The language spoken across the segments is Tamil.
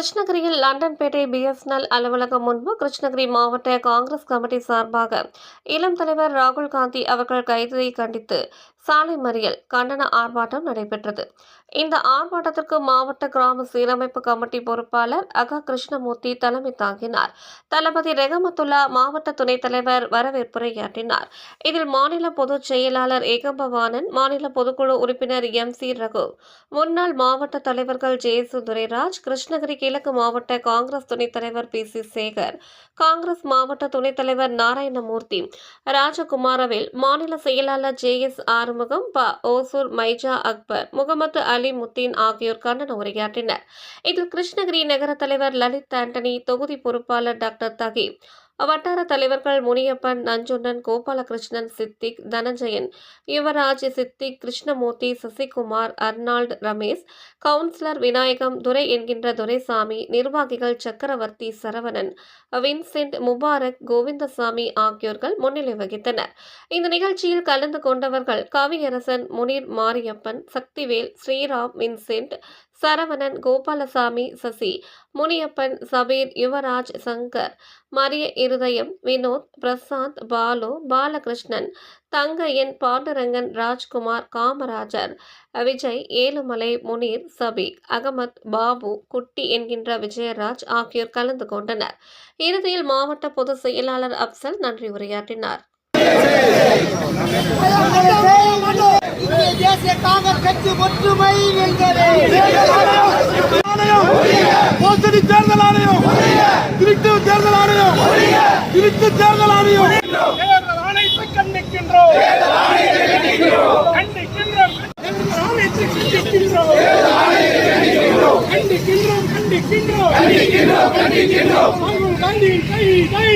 கிருஷ்ணகிரியில் லண்டன்பேட்டை பிஎஸ்என்எல் அலுவலகம் முன்பு கிருஷ்ணகிரி மாவட்ட காங்கிரஸ் கமிட்டி சார்பாக இளம் தலைவர் ராகுல் காந்தி அவர்கள் கைதை கண்டித்து சாலை மறியல் கண்டன ஆர்ப்பாட்டம் நடைபெற்றது. இந்த ஆர்ப்பாட்டத்திற்கு மாவட்ட கிராம சீரமைப்பு கமிட்டி பொறுப்பாளர் அகா கிருஷ்ணமூர்த்தி தலைமை தாங்கினார். தளபதி ரெகமத்துல்லா மாவட்ட துணைத் தலைவர் வரவேற்புரையாற்றினார் இதில் மாநில பொதுச் செயலாளர் ஏகம்பவானன் மாநில பொதுக்குழு உறுப்பினர் எம் சி ரகு முன்னாள் மாவட்ட தலைவர்கள் ஜெயசு துரைராஜ் கிருஷ்ணகிரி கிழக்கு மாவட்ட காங்கிரஸ் துணைத் தலைவர் பி சி சேகர் காங்கிரஸ் மாவட்ட துணைத் தலைவர் நாராயணமூர்த்தி ராஜகுமாரவேல் மாநில செயலாளர் ஜே எஸ் ஆறுமுகம் ப. ஓசூர் மைஜா அக்பர் முகமது அலி முத்தீன் ஆகியோர் கண்டன உரையாற்றினர். இதில் கிருஷ்ணகிரி நகர தலைவர் லலித் ஆண்டனி தொகுதி பொறுப்பாளர் டாக்டர் தகி வட்டார தலைவர்கள் முனியப்பன் நஞ்சுண்டன் கோபாலகிருஷ்ணன் சித்திக் தனஞ்சயன் யுவராஜ் சித்திக் கிருஷ்ணமூர்த்தி சசிகுமார் அர்னால்ட் ரமேஷ் கவுன்சிலர் விநாயகம் துரை என்கின்ற துரைசாமி நிர்வாகிகள் சக்கரவர்த்தி சரவணன் வின்சென்ட் முபாரக் கோவிந்தசாமி ஆகியோர்கள் முன்னிலை வகித்தனர். இந்த நிகழ்ச்சியில் கலந்து கொண்டவர்கள் கவியரசன் முனீர் மாரியப்பன் சக்திவேல் ஸ்ரீராம் வின்சென்ட் சரவணன் கோபாலசாமி சசி முனியப்பன் சபீர் யுவராஜ் சங்கர் மரிய இருதயம் வினோத் பிரசாந்த் பாலு பாலகிருஷ்ணன் தங்கையன் பாண்டரங்கன் ராஜ்குமார் காமராஜர் விஜய் ஏழுமலை முனீர் சபீக் அகமத் பாபு குட்டி என்கின்ற விஜயராஜ் ஆகியோர் கலந்து கொண்டனர். இறுதியில் மாவட்ட பொதுச் செயலாளர் அப்சல் நன்றி உரையாற்றினார். இந்திய தேசிய காங்கிரஸ் கட்சி ஒற்றுமை மோசடி தேர்தல் ஆணையம். திருட்டு தேர்தல் ஆணையம். திருட்டு தேர்தல் ஆணையம். தேர்தல் ஆணையத்தை கண்டிக்கின்றோம். கண்டிக்கின்றோம். தேர்தல் ஆணையத்தை கண்டிக்கின்றோம். கண்டிக்கின்றோம். கண்டிக்கின்றோம் ராகுல் காந்தியின் கைதை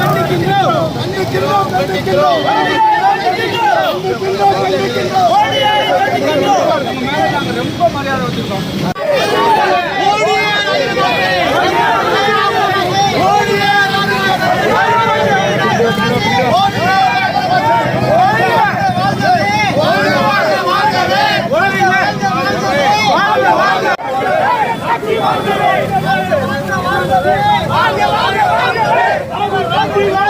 கண்டிக்கின்றோம் கண்டிக்கின்றோம் கண்டிக்கின்றோம் ரொம்ப மரியாதை வச்சிருக்கோம் வாங்க வாங்க வாங்க வாங்க உங்கள்